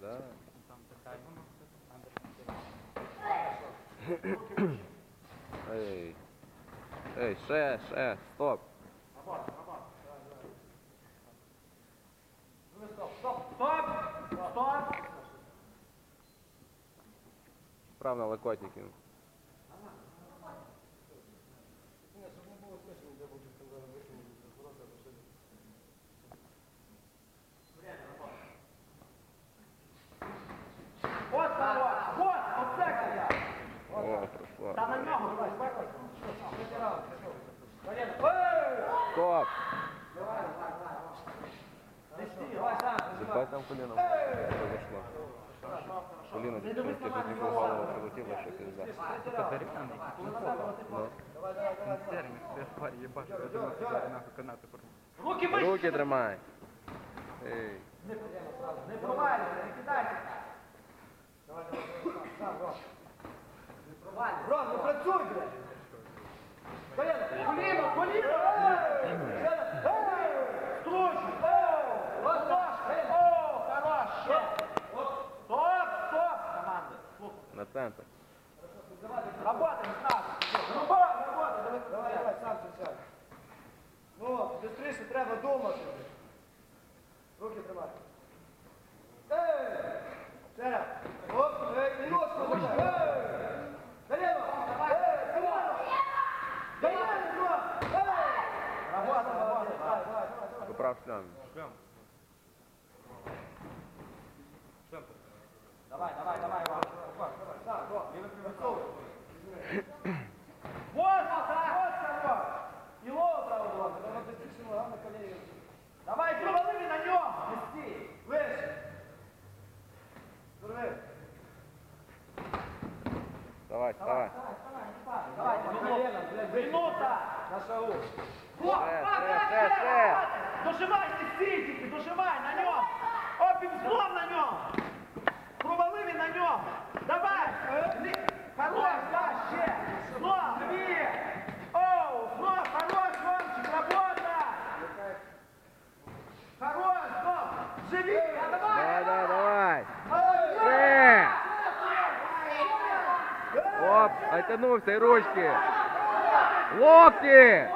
Да. Там така Ей. Ей, ще, ще, стоп. Стоп! Стоп! Прав на локотники. пройшло. Та на нього! Стоп! Не стій, давай сам! Зипай там коліном. Произошло. Коліно чуть чуть чуть в голову прилетіло, що пізда. дерев'яний. Ну. Термін, я тварь їбашу, я думаю, що я нахуй канати порву. Руки вище! Руки тримай. Ей. Не провалюйся, центр. Работаем сразу. Работай, работай, давай, давай, давай, сам сядь. Ну, швидше треба думати. Руки тримай. Ей! Ще раз. Оп, ей, і ножку забай. Ей! Налево! Ей! Колено, бро! Ей! Работай, работай, давай, давай, давай, давай. Поправ шлем. Давай, давай, давай, Иван. Давай, давай, сам, бро. Прицовывай. Вот, вот, вот, И лоу право было, потому что ты на колени. Давай, провали на нем. Нести. Выше. Дуры. Давай. Давай, коленам, блядь. Минута. На шагу. Вот, ще, ще. хватай. Дожимай, неси, тільки, дожимай на нем. Оттянувся і ручки. Локти.